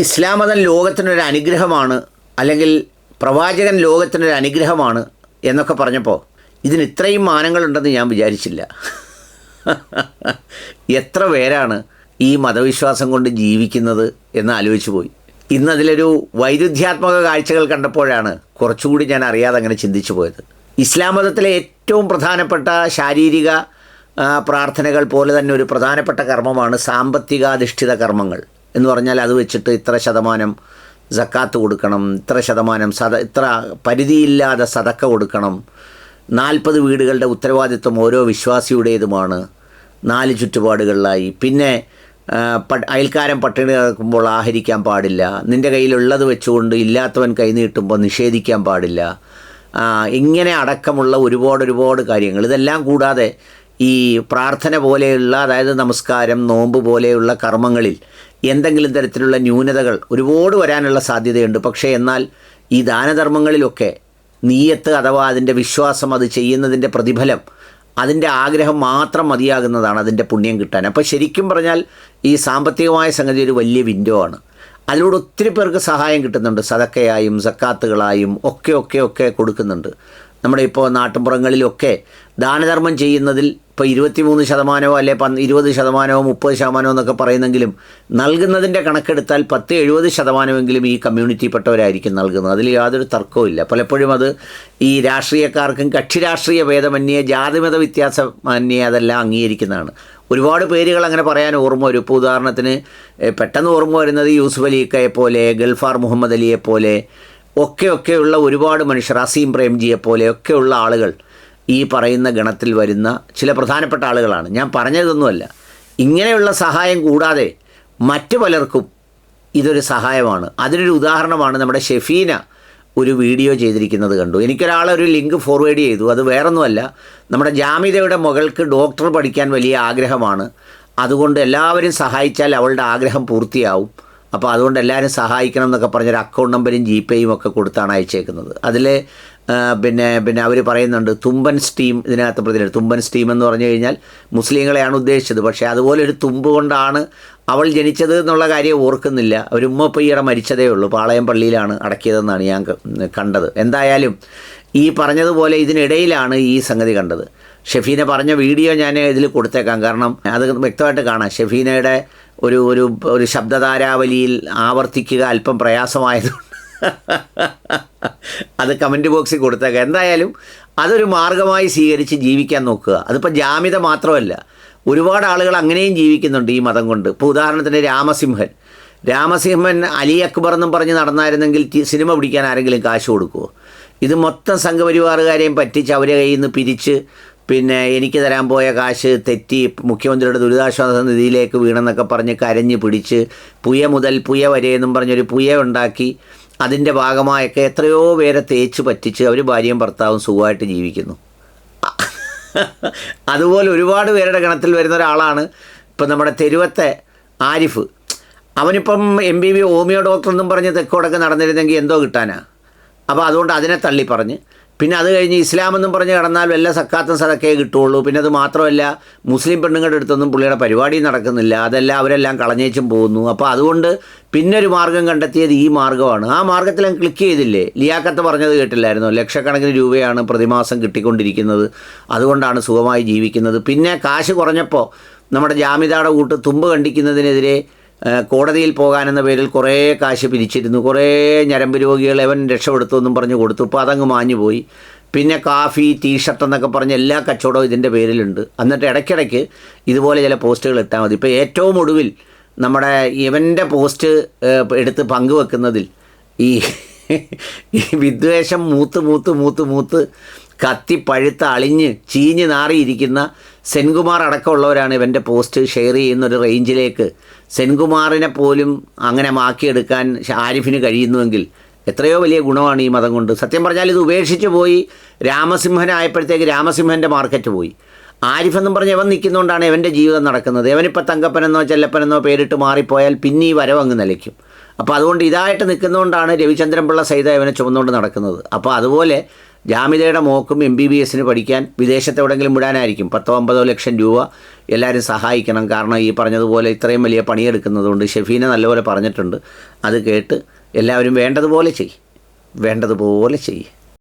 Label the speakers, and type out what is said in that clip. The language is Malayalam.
Speaker 1: ഇസ്ലാം മതം ലോകത്തിനൊരു അനുഗ്രഹമാണ് അല്ലെങ്കിൽ പ്രവാചകൻ ലോകത്തിനൊരു അനുഗ്രഹമാണ് എന്നൊക്കെ പറഞ്ഞപ്പോൾ ഇതിന് ഇത്രയും മാനങ്ങളുണ്ടെന്ന് ഞാൻ വിചാരിച്ചില്ല. എത്ര പേരാണ് ഈ മതവിശ്വാസം കൊണ്ട് ജീവിക്കുന്നത് എന്ന് ആലോചിച്ചു പോയി. ഇന്നതിലൊരു വൈരുദ്ധ്യാത്മക കാഴ്ചകൾ കണ്ടപ്പോഴാണ് കുറച്ചുകൂടി ഞാൻ അറിയാതെ അങ്ങനെ ചിന്തിച്ചു പോയത്. ഇസ്ലാം മതത്തിലെ ഏറ്റവും പ്രധാനപ്പെട്ട ശാരീരിക പ്രാർത്ഥനകൾ പോലെ തന്നെ ഒരു പ്രധാനപ്പെട്ട കർമ്മമാണ് സാമ്പത്തികാധിഷ്ഠിത കർമ്മങ്ങൾ. എന്ന് പറഞ്ഞാൽ അത് വെച്ചിട്ട് ഇത്ര ശതമാനം സക്കാത്ത് കൊടുക്കണം ഇത്ര ശതമാനം സദ ഇത്ര പരിധിയില്ലാതെ സതക്ക കൊടുക്കണം. നാൽപ്പത് വീടുകളുടെ ഉത്തരവാദിത്വം ഓരോ വിശ്വാസിയുടേതുമാണ്. നാല് ചുറ്റുപാടുകളിലായി. പിന്നെ അയൽക്കാരൻ പട്ടിണി കിടക്കുമ്പോൾ ആഹരിക്കാൻ പാടില്ല. നിന്റെ കയ്യിലുള്ളത് വെച്ചുകൊണ്ട് ഇല്ലാത്തവൻ കൈനീട്ടുമ്പോൾ നിഷേധിക്കാൻ പാടില്ല. ഇങ്ങനെ അടക്കമുള്ള ഒരുപാട് ഒരുപാട് കാര്യങ്ങൾ. ഇതെല്ലാം കൂടാതെ ഈ പ്രാർത്ഥന പോലെയുള്ള അതായത് നമസ്കാരം നോമ്പ് പോലെയുള്ള കർമ്മങ്ങളിൽ എന്തെങ്കിലും തരത്തിലുള്ള ന്യൂനതകൾ ഒരുപാട് വരാനുള്ള സാധ്യതയുണ്ട്. പക്ഷേ എന്നാൽ ഈ ദാനധർമ്മങ്ങളിലൊക്കെ നീയത്ത് അഥവാ അതിന്റെ വിശ്വാസം അത് ചെയ്യുന്നതിന്റെ പ്രതിഫലം അതിന്റെ ആഗ്രഹം മാത്രം മതിയാകുന്നതാണ് അതിന്റെ പുണ്യം കിട്ടാൻ. അപ്പോൾ ശരിക്കും പറഞ്ഞാൽ ഈ സാമ്പത്തികമായ സംഗതി ഒരു വലിയ വിൻഡോ ആണ്. അതിലൂടെ ഒത്തിരി പേർക്ക് സഹായം കിട്ടുന്നുണ്ട്. സതക്കയായും സക്കാത്തുകളായും ഒക്കെ ഒക്കെ ഒക്കെ കൊടുക്കുന്നുണ്ട്. നമ്മുടെ ഇപ്പോൾ നാട്ടുമ്പുറങ്ങളിലൊക്കെ ദാനധർമ്മം ചെയ്യുന്നതിൽ ഇപ്പോൾ ഇരുപത്തിമൂന്ന് ശതമാനമോ അല്ലെ പന്ത് ഇരുപത് ശതമാനമോ മുപ്പത് ശതമാനമോ എന്നൊക്കെ പറയുന്നെങ്കിലും നൽകുന്നതിന്റെ കണക്കെടുത്താൽ പത്ത് എഴുപത് ശതമാനമെങ്കിലും ഈ കമ്മ്യൂണിറ്റിപ്പെട്ടവരായിരിക്കും നൽകുന്നത്. അതിൽ യാതൊരു തർക്കവും പലപ്പോഴും അത് ഈ രാഷ്ട്രീയക്കാർക്കും കക്ഷി രാഷ്ട്രീയ ഭേദമന്യേ ജാതിമത വ്യത്യാസമന്യേ അതെല്ലാം അംഗീകരിക്കുന്നതാണ്. ഒരുപാട് പേരുകൾ അങ്ങനെ പറയാൻ ഓർമ്മ വരും. ഇപ്പോൾ ഉദാഹരണത്തിന് പെട്ടെന്ന് ഓർമ്മ വരുന്നത് യൂസുഫ് അലിക്കയെ പോലെ ഗൾഫാർ മുഹമ്മദ് അലിയെ പോലെ ഒക്കെ ഒക്കെയുള്ള ഒരുപാട് മനുഷ്യർ അസീം പ്രേംജിയെ പോലെയൊക്കെയുള്ള ആളുകൾ ഈ പറയുന്ന ഗണത്തിൽ വരുന്ന ചില പ്രധാനപ്പെട്ട ആളുകളാണ്. ഞാൻ പറഞ്ഞതൊന്നുമല്ല. ഇങ്ങനെയുള്ള സഹായം കൂടാതെ മറ്റു പലർക്കും ഇതൊരു സഹായമാണ്. അതിനൊരു ഉദാഹരണമാണ് നമ്മുടെ ഷെഫീന ഒരു വീഡിയോ ചെയ്തിരിക്കുന്നത് കണ്ടു. എനിക്കൊരാൾ ഒരു ലിങ്ക് ഫോർവേഡ് ചെയ്തു. അത് വേറൊന്നുമല്ല. നമ്മുടെ ജാമിതയുടെ മകൾക്ക് ഡോക്ടർ പഠിക്കാൻ വലിയ ആഗ്രഹമാണ്. അതുകൊണ്ട് എല്ലാവരും സഹായിച്ചാൽ അവളുടെ ആഗ്രഹം പൂർത്തിയാവും. അപ്പോൾ അതുകൊണ്ട് എല്ലാവരും സഹായിക്കണം എന്നൊക്കെ പറഞ്ഞൊരു അക്കൗണ്ട് നമ്പരും ജി പേയും ഒക്കെ കൊടുത്താണ് അയച്ചേക്കുന്നത്. അതിൽ പിന്നെ പിന്നെ അവർ പറയുന്നുണ്ട് തുമ്പൻ സ്റ്റീം ഇതിനകത്ത് പ്രതിനിധി തുമ്പൻ സ്റ്റീം എന്ന് പറഞ്ഞു കഴിഞ്ഞാൽ മുസ്ലിങ്ങളെയാണ് ഉദ്ദേശിച്ചത്. പക്ഷേ അതുപോലെ ഒരു തുമ്പ് കൊണ്ടാണ് അവൾ ജനിച്ചത് എന്നുള്ള കാര്യം ഓർക്കുന്നില്ല. ഒരു ഉമ്മ മരിച്ചതേ ഉള്ളൂ. പാളയം പള്ളിയിലാണ് അടക്കിയതെന്നാണ് ഞാൻ കണ്ടത്. എന്തായാലും ഈ പറഞ്ഞതുപോലെ ഇതിനിടയിലാണ് ഈ സംഗതി കണ്ടത്. ഷെഫീന പറഞ്ഞ വീഡിയോ ഞാൻ ഇതിൽ കൊടുത്തേക്കാം. കാരണം അത് വ്യക്തമായിട്ട് കാണാം. ഷെഫീനയുടെ ഒരു ഒരു ഒരു ശബ്ദധാരാവലിയിൽ ആവർത്തിക്കുക അല്പം പ്രയാസമായതുകൊണ്ട്. അത് കമന്റ് ബോക്സിൽ കൊടുത്തേക്കുക എന്തായാലും അതൊരു മാർഗമായി സ്വീകരിച്ച് ജീവിക്കാൻ നോക്കുക. അതിപ്പോൾ ജാമ്യത മാത്രമല്ല ഒരുപാട് ആളുകൾ അങ്ങനെയും ജീവിക്കുന്നുണ്ട് ഈ മതം കൊണ്ട്. ഇപ്പോൾ ഉദാഹരണത്തിന് രാമസിംഹൻ. രാമസിംഹൻ അലി അക്ബർ എന്നും പറഞ്ഞ് നടന്നായിരുന്നെങ്കിൽ സിനിമ പിടിക്കാൻ ആരെങ്കിലും കാശ് കൊടുക്കുമോ ഇത് മൊത്തം സംഘപരിവാറുകാരെയും പറ്റിച്ച് അവരെ കയ്യിൽ നിന്ന് പിരിച്ച് പിന്നെ എനിക്ക് തരാൻ പോയ കാശ് തെറ്റി മുഖ്യമന്ത്രിയുടെ ദുരിതാശ്വാസ നിധിയിലേക്ക് വീണെന്നൊക്കെ പറഞ്ഞ് കരഞ്ഞ് പിടിച്ച് പുയ മുതൽ പുയ വരെ എന്നും പറഞ്ഞൊരു പുയ ഉണ്ടാക്കി അതിന്റെ ഭാഗമായൊക്കെ എത്രയോ പേരെ തേച്ച് പറ്റിച്ച് അവർ ഭാര്യയും ഭർത്താവും സുഖമായിട്ട് ജീവിക്കുന്നു. അതുപോലെ ഒരുപാട് പേരുടെ ഗണത്തിൽ വരുന്ന ഒരാളാണ് ഇപ്പം നമ്മുടെ തെരുവത്തെ Arif. അവനിപ്പം M B B homeo doctor എന്നും പറഞ്ഞ് തെക്കോടൊക്കെ നടന്നിരുന്നെങ്കിൽ എന്തോ കിട്ടാനാ. അപ്പോൾ അതുകൊണ്ട് അതിനെ തള്ളി പറഞ്ഞ്. പിന്നെ അത് കഴിഞ്ഞ് ഇസ്ലാം എന്നും പറഞ്ഞ് കടന്നാൽ വല്ല സക്കാത്തും സതക്കേ കിട്ടുള്ളൂ പിന്നെ അത് മാത്രമല്ല മുസ്ലിം പെണ്ണുങ്ങളുടെ അടുത്തൊന്നും പുള്ളിയുടെ പരിപാടി നടക്കുന്നില്ല. അതെല്ലാം അവരെല്ലാം കളഞ്ഞേച്ചും പോകുന്നു. അപ്പോൾ അതുകൊണ്ട് പിന്നെ ഒരു മാർഗം കണ്ടെത്തിയത് ഈ മാർഗമാണ് ആ മാർഗത്തിൽ അങ്ങ് ക്ലിക്ക് ചെയ്തില്ലേ? ലിയാക്കത്ത് പറഞ്ഞത് കേട്ടില്ലായിരുന്നോ? ലക്ഷക്കണക്കിന് രൂപയാണ് പ്രതിമാസം കിട്ടിക്കൊണ്ടിരിക്കുന്നത്. അതുകൊണ്ടാണ് സുഖമായി ജീവിക്കുന്നത്. പിന്നെ കാശ് കുറഞ്ഞപ്പോൾ നമ്മുടെ ജാമ്യതയുടെ കൂട്ട് തുമ്പ് കണ്ടിക്കുന്നതിനെതിരെ കോടതിയിൽ പോകാനെന്ന പേരിൽ കുറേ കാശ് പിരിച്ചിരുന്നു. കുറേ ഞരമ്പ് രോഗികളെ അവൻ രക്ഷപ്പെടുത്തു എന്നും പറഞ്ഞ് കൊടുത്തു. ഇപ്പോൾ അതങ്ങ് മാഞ്ഞു പോയി. പിന്നെ കാഫി ടീഷർട്ട് എന്നൊക്കെ പറഞ്ഞ് എല്ലാ കച്ചവടവും ഇതിന്റെ പേരിലുണ്ട്. എന്നിട്ട് ഇടയ്ക്കിടയ്ക്ക് ഇതുപോലെ ചില പോസ്റ്റുകൾ ഇട്ടാൽ മതി. ഇപ്പോൾ ഏറ്റവും ഒടുവിൽ നമ്മുടെ ഇവന്റെ പോസ്റ്റ് എടുത്ത് പങ്കുവെക്കുന്നതിൽ ഈ വിദ്വേഷം മൂത്ത് മൂത്ത് മൂത്ത് മൂത്ത് കത്തി പഴുത്ത് അളിഞ്ഞ് ചീഞ്ഞ് നാറിയിരിക്കുന്ന സെൻകുമാർ അടക്കമുള്ളവരാണ് ഇവന്റെ പോസ്റ്റ് ഷെയർ ചെയ്യുന്ന ഒരു റേഞ്ചിലേക്ക്. സെൻകുമാറിനെ പോലും അങ്ങനെ മാക്കിയെടുക്കാൻ ആരിഫിന് കഴിയുന്നുവെങ്കിൽ എത്രയോ വലിയ ഗുണമാണ് ഈ മതം കൊണ്ട്. സത്യം പറഞ്ഞാൽ ഇത് ഉപേക്ഷിച്ച് പോയി രാമസിംഹനായപ്പോഴത്തേക്ക് രാമസിംഹന്റെ മാർക്കറ്റ് പോയി. ആരിഫ് എന്നും പറഞ്ഞ് എവൻ നിൽക്കുന്നതുകൊണ്ടാണ് എവന്റെ ജീവിതം നടക്കുന്നത്. എവനിപ്പോൾ തങ്കപ്പനെന്നോ ചെല്ലപ്പനെന്നോ പേരിട്ട് മാറിപ്പോയാൽ പിന്നെ ഈ വരവ് അങ്ങ് നിലയ്ക്കും. അപ്പോൾ അതുകൊണ്ട് ഇതായിട്ട് നിൽക്കുന്നതുകൊണ്ടാണ് രവിചന്ദ്രൻ പിള്ള സൈത ഇവനെ ചുമന്നുകൊണ്ട് നടക്കുന്നത്. അപ്പോൾ അതുപോലെ ജാമിതയുടെ മോക്കും എം ബി ബി എസിന് പഠിക്കാൻ വിദേശത്ത് എവിടെയെങ്കിലും വിടാനായിരിക്കും. പത്തോ അമ്പതോ ലക്ഷം രൂപ എല്ലാവരും സഹായിക്കണം. കാരണം ഈ പറഞ്ഞതുപോലെ ഇത്രയും വലിയ പണിയെടുക്കുന്നതുകൊണ്ട് ഷെഫീനെ നല്ലപോലെ പറഞ്ഞിട്ടുണ്ട്. അത് കേട്ട് എല്ലാവരും വേണ്ടതുപോലെ ചെയ്യും. വേണ്ടതുപോലെ ചെയ്യും.